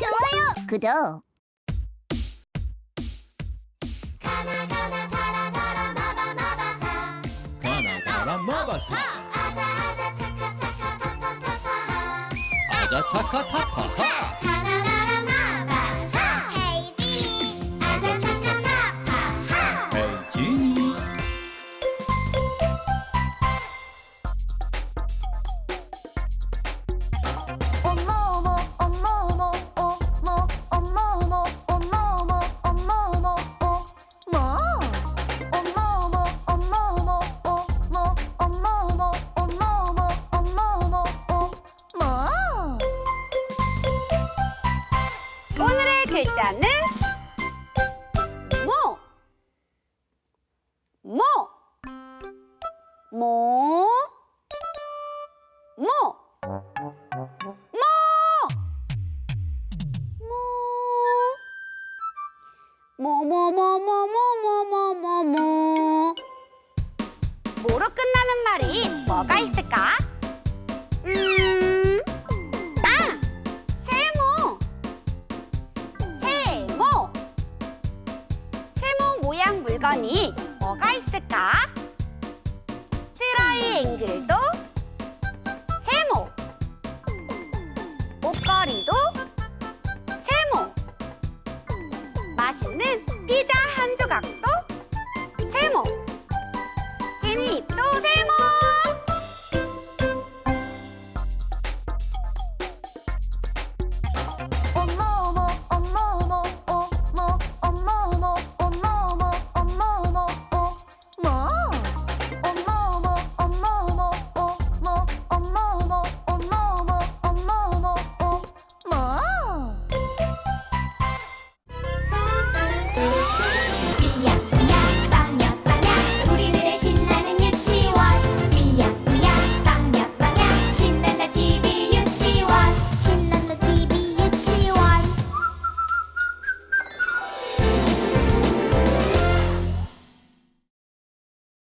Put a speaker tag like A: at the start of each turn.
A: 좋아요. 구독.
B: 가나 아자 차카
A: 차카 파파 아자 차카
C: 타파파 글자는 모. 모. 모. 모. 모. 모. 모 모 모 모 모 모 모 모 모로 끝나는 말이 뭐가 있을까요? 단원이 뭐가 있을까? 트라이앵글도 세모 옷걸이도 세모 맛있는